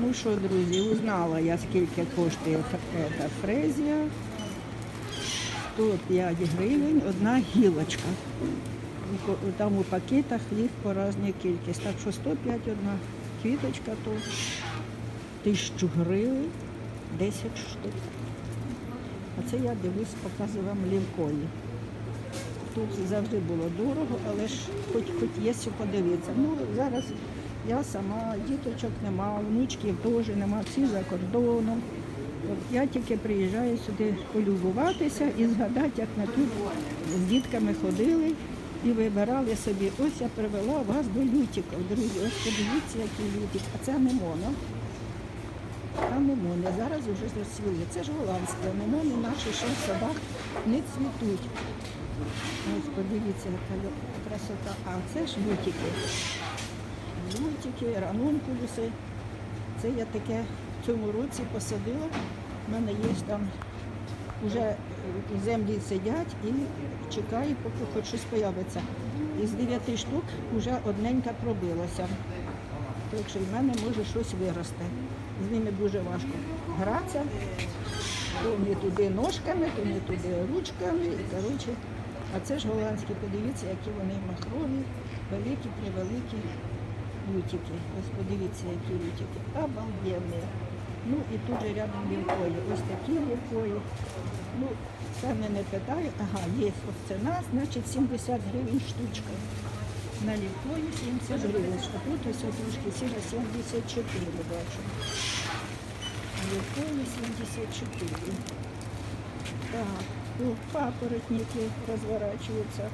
Ну що, друзі, узнала я, скільки коштує ф- ета фрезія. 105 гривень одна гілочка. Там у пакетах їх по різні кількість. Так що 105 одна квіточка, то 1000 гривень 10 штук. А це я дивлюсь, показую вам лівкої. Тут завжди було дорого, але ж хоч хоч є що подивитися. Ну зараз я сама, діточок нема, внучків теж нема, всі за кордоном. От я тільки приїжджаю сюди полюбуватися і згадати, як ми тут з дітками ходили і вибирали собі. Ось я привела вас до лютиків, друзі. Ось подивіться, який лютик. А це анемона. Анемони зараз вже розцвіли. Це ж голландські анемони наші ще в садах не цвітуть. Ось подивіться, яка красота. А це ж лютики. Лютики, ранункулюси. Це я таке в цьому році посадила. У мене є там вже землі сидять і чекаю, поки хоч щось появиться. Із дев'яти штук вже одненька пробилася. Так що в мене може щось вирости. З ними дуже важко гратися. То не туди ножками, то не туди ручками. І, коротше, а це ж голландські, подивіться, які вони махрові, великі, превеликі лютики. Ось подивіться, які лютики. Обалденні. Ну і тут же рядом лівкої. Ось такі лівкої. Ну, це мене питає. Ага, є ось ціна, значить 70 гривень штучка. На лівкої 70 гривень. А тут ось трошки сіра 74 бачу. На лівкої 74. Так, ну, папоротники розворачуються.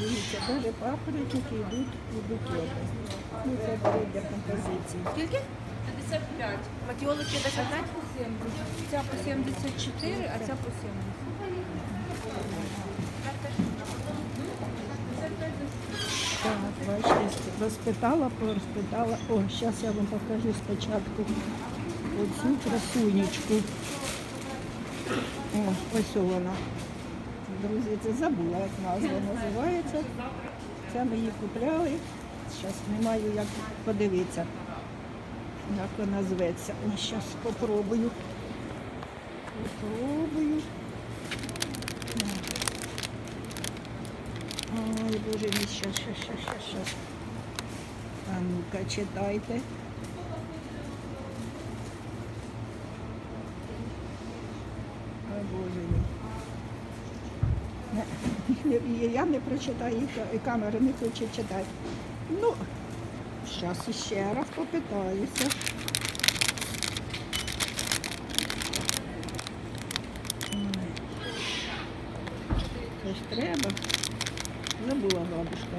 Дивіться, навіть папоротники йдуть у букети. Ну, це беруть для композиції. Скільки? 55. Матіолики 55? Ця по 74, а ця по 70. Так, бачите, розпитала, порозпитала. О, зараз я вам покажу спочатку оцю красунечку. О, ось вона. Друзі, це забула, як назва називається. Це ми її купляли. Зараз не маю як подивитися, як вона зветься. Зараз спробую. Попробую. Ой, боже мій, щас, щас, щас, щас, щас. А ну-ка, читайте. Ой, боже Я не прочитаю, і камера не хоче читати. Ну, зараз ще раз попитаюся. Це ж треба. Забула бабушка.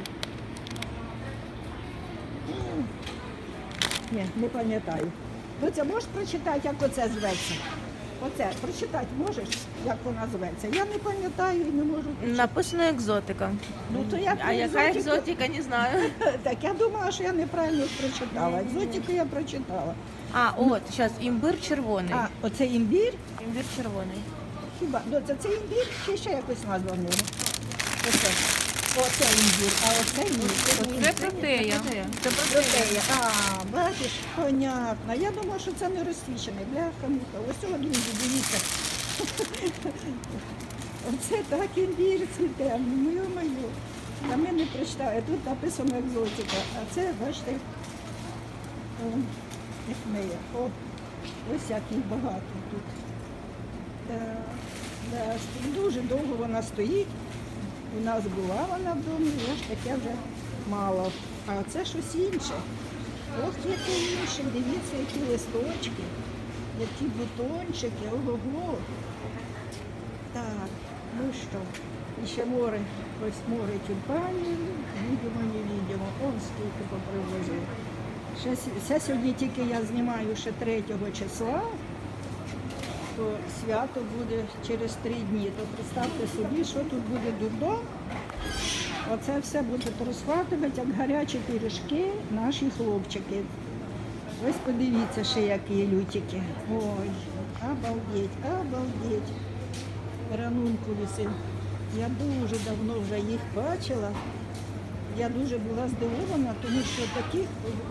М. Ні, не пам'ятаю. Доця, можеш прочитати, як оце зветься? Оце прочитати можеш, як вона зветься? Я не пам'ятаю і не можу. Написано екзотика. Ну, то я а яка екзотика, не знаю. Так я думала, що я неправильно прочитала. Екзотику я прочитала. А, от, зараз імбир червоний. А, оце імбір? Імбир червоний. Хіба? Доця, це імбір чи ще якось назва в нього? Оце. Оце імбір, а оце ні. Оце Це протея. Це Протея. А, бачиш, понятно. Я думала, що це не розсвічений. Бляха, муха. Ось цього, друзі, дивіться. Оце так імбір цвіте. Ну, моє. А ми не прочитали. Тут написано екзотика. А це, бачите, як миє. О, ось як їх багато тут. Да, да, дуже довго вона стоїть. У нас була вона в домі, я ж таке вже мало. А це щось інше. Ох, яке інше. Дивіться, які листочки, які бутончики, ого-го. Так, ну що, і ще море, ось море тюльпанів, відомо, не відомо. Он скільки попривозив. Ще, с- сьогодні тільки я знімаю ще 3 числа, то свято буде через три дні. То представте собі, що тут буде дурдом. Оце все будуть розхватувати, як гарячі пиріжки наші хлопчики. Ось подивіться ще, які лютики. Ой, обалдеть, обалдеть. Ранункуліси. Я дуже давно вже їх бачила. я дуже була здивована, тому що таких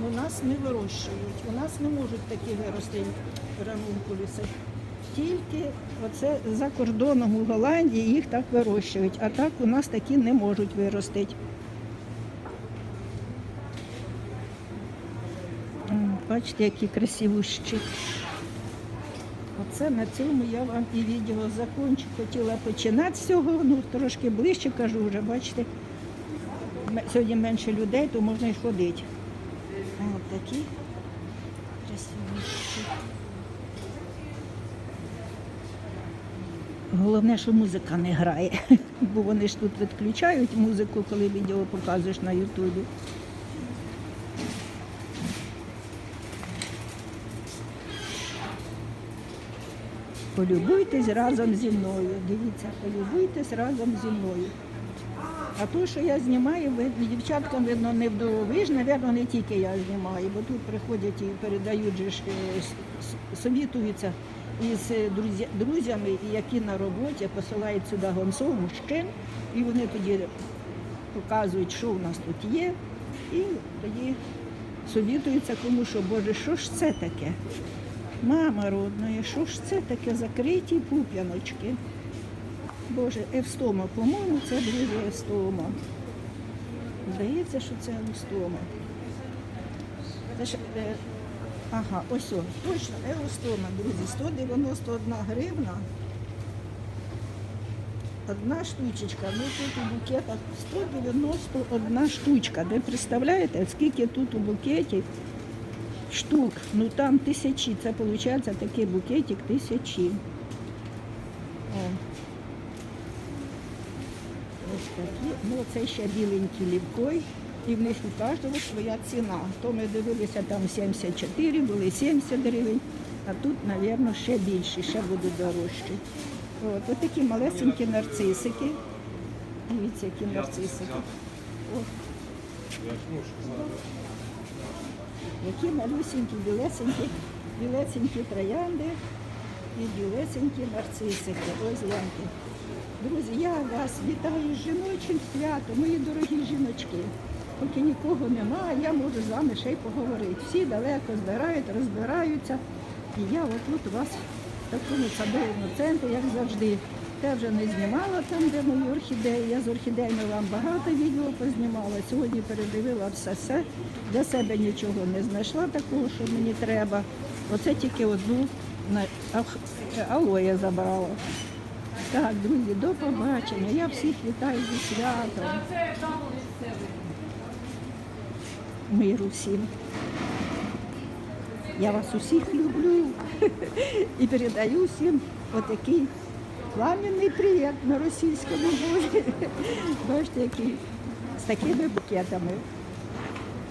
у нас не вирощують. У нас не можуть такі вирости ранункулюси. Тільки оце за кордоном у Голландії їх так вирощують, а так у нас такі не можуть виростити. Бачите, які красивущі. Оце на цьому я вам і відео закончу. Хотіла починати з цього, ну трошки ближче кажу вже, бачите. Сьогодні менше людей, то можна і ходити. От такі красивущі. Головне, що музика не грає, бо вони ж тут відключають музику, коли відео показуєш на Ютубі. Полюбуйтесь разом зі мною. Дивіться, полюбуйтесь разом зі мною. А то, що я знімаю, дівчаткам видно невдоволижно, напевно, не тільки я знімаю, бо тут приходять і передають же ж, е, совітуються із е, друзями, які на роботі посилають сюди гонцов, мужчин, і вони тоді показують, що в нас тут є, і тоді совітуються кому, що Боже, що ж це таке? Мама родна, що ж це таке закриті пуп'яночки? Боже, евстома, по-моєму, це друге евстома. Здається, що це евстома. Це ж, е, ага, ось о, точно, евстома, друзі, 191 гривна. Одна штучечка, ну тут у букетах 191 штучка. Ви представляєте, скільки тут у букеті штук? Ну там тисячі, це виходить такий букетик тисячі. Ось такі. Ну, це ще біленькі лівкой. І в них у кожного своя ціна. То ми дивилися, там 74, були 70 гривень, а тут, мабуть, ще більше, ще будуть дорожчі. От, от такі малесенькі нарцисики. Дивіться, які нарцисики. О. Які малюсенькі, білесенькі, білесенькі троянди і білесенькі нарцисики. Ось гляньте. Друзі, я вас вітаю з жіночим святом, мої дорогі жіночки. Поки нікого немає, я можу з вами ще й поговорити. Всі далеко збирають, розбираються. І я отут у вас в такому садовому центрі, як завжди. Я вже не знімала там, де мої орхідеї. Я з орхідеями вам багато відео познімала. Сьогодні передивила все все. Для себе нічого не знайшла такого, що мені треба. Оце тільки одну алоє забрала. Так, друзі, до побачення. Я всіх вітаю зі святом. Миру всім. Я вас усіх люблю і передаю всім отакий пламенний привіт на російському мові. Бачите, який з такими букетами.